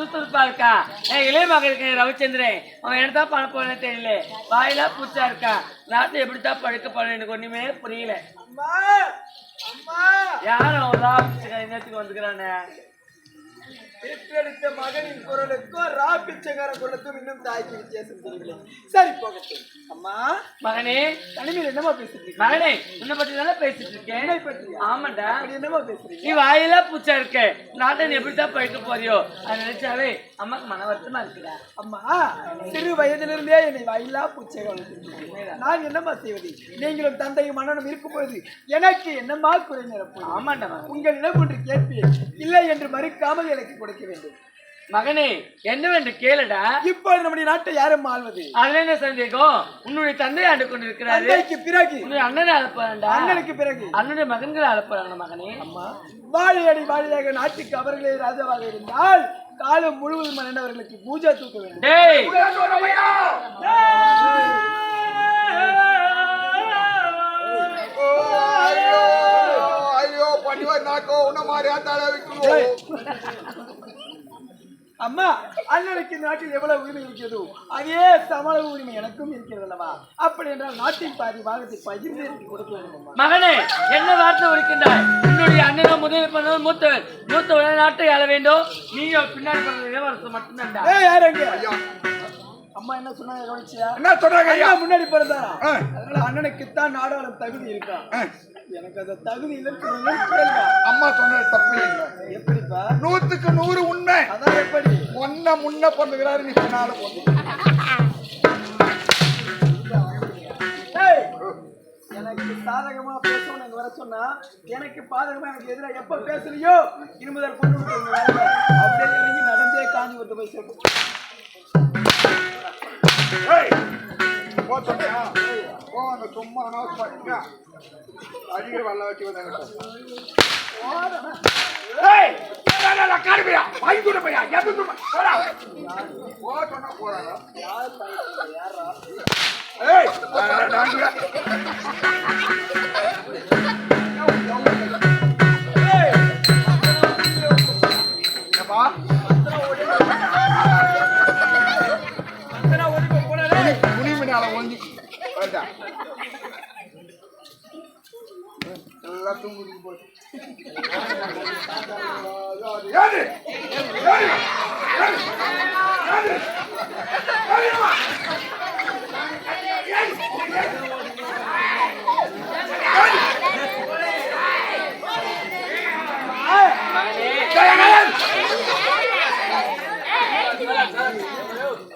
சுறுசுறுப்பா இருக்கா என் இளைய மகன் இருக்கேன் ரவிச்சந்திரன்? அவன் என்ன தான் பண்ண போறேன்னு தெரியல. வாயிலா பூச்சா இருக்கா? நாட்டை எப்படித்தான் படுக்க போறேன் எனக்கு ஒண்ணுமே புரியல. யாரும் என்னத்துக்கு வந்துக்கிறானே? பெற்றெடுத்த மகனின் குரலுக்கும் ரா பிச்சைக்கார குரலுக்கும் இன்னும் தாய்க்கு வித்தியாசம் தெரியவில்லை. சரி போகட்டும். அம்மா மகனே தனிமையில் என்னமா பேசிட்டு மகனே உன்னை பத்தி தானே பேசிட்டு இருக்கேன்? என்னை பற்றியா? ஆமாண்டா. என்னமா பேசுறீங்க? நீ வாயிலா பூச்சா இருக்க. நாட்டை நீ எப்படித்தான் படுக்க போறியோ? அதை நினைச்சாவே அம்மாக்கு மன வருத்தமா இருக்குடா. அம்மா சிறு வயதிலிருந்தே என்னை வாயிலா பூச்சை வளர்த்திருக்கீங்க நான் என்னம்மா செய்வது? நீங்களும் தந்தையும் மன்னனும் இருக்கும் பொழுது எனக்கு என்னம்மா குறை நிரப்பும் ஆமாண்டா மகன். உங்களிடம் ஒன்று கேட்பேன். இல்லை என்று மறுக்காமல் எனக்கு கொடுக்க வேண்டும். மகனே என்னவென்று கேளுடா. இப்போது நம்முடைய நாட்டை யாரும் ஆள்வது? அதுல என்ன சந்தேகம்? உன்னுடைய தந்தை ஆண்டு கொண்டு இருக்கிறாரு தந்தைக்கு பிறகு. உன்னுடைய அண்ணனை அனுப்புறான்டா. அண்ணனுக்கு பிறகு. அண்ணனுடைய மகன்களை அனுப்புறாங்க மகனே. அம்மா வாழையடி வாழையாக நாட்டுக்கு அவர்களே ராஜாவாக இருந்தால் காலம் முழுவதும் மன்னவர்களுக்கு பூஜா தூக்க வேண்டும். அம்மா அண்ணனுக்கு நாட்டில் எவ்வளவு உரிமை இருக்கிறது அதே சமளவு உரிமை எனக்கும் இருக்கிறது அல்லவா? அப்படி என்றால் நாட்டின் பாதி பாகத்தை பகிர்ந்து கொடுக்க வேண்டும் மகனே என்ன வார்த்தை இருக்கின்றாய் உன்னுடைய அண்ணனும் முதலீடு பண்ணவன் மூத்த மூத்தவன் நாட்டை ஆள வேண்டும்? நீயோ பின்னாடி பண்ணுறது இளவரசு மட்டும்தான் அம்மா என்ன சொன்னாங்க கவனிச்சியா? என்ன சொல்றாங்க ஐயா? முன்னாடி பிறந்தாரா. அதனால அண்ணனுக்குத்தான் நாடாளும் தகுதி இருக்கா? எனக்கு அந்த தகுதி இல்லைன்னு. அம்மா சொன்னது தப்பு இல்லைங்க. எப்படிப்பா? நூத்துக்கு நூறு உண்மை. அதான் எப்படி? முன்ன முன்ன பண்ணுகிறாரு நீ பின்னால பொண்ணு எனக்கு சாதகமா பேசணும் வர சொன்னா எனக்கு பாதகமா எனக்கு எதிராக எப்ப பேசலையோ இனி முதல் கொண்டு. அப்படியே இறங்கி நடந்தே காஞ்சிபுரத்து போய் சேர்ப்போம் சும்மா அனௌன்ஸ் பண்ணிக்க அடிக்கிற வல்ல வச்சு வந்தாங்க எல்லாம் தூங்குது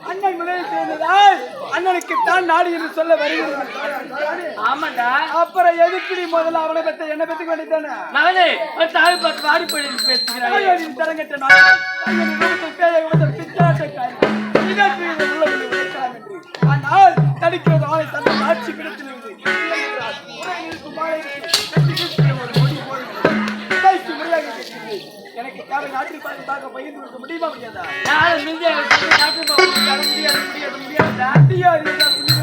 அண்ணன் சேர்ந்ததால் அண்ணனுக்கு தான் நாடு என்று சொல்ல வருகிறது ஆமாண்டா. அப்புறம் எதுக்கு நீ முதல்ல அவனை பத்த என்ன பத்தி வேண்டித்தானே மகனே ஒரு தாய் பார்த்து வாடி போய் பேசுகிறாய். தாயாரின் தரங்கட்ட ஆனால் தடுக்கிறது அவனை தந்த ஆட்சி இருக்கிறது. எனக்கு காரை நாட்டில் பார்த்து பார்க்க பகிர்ந்து கொடுக்க முடியுமா முடியாதா? நாட்டு தர முடியாது முடியாது.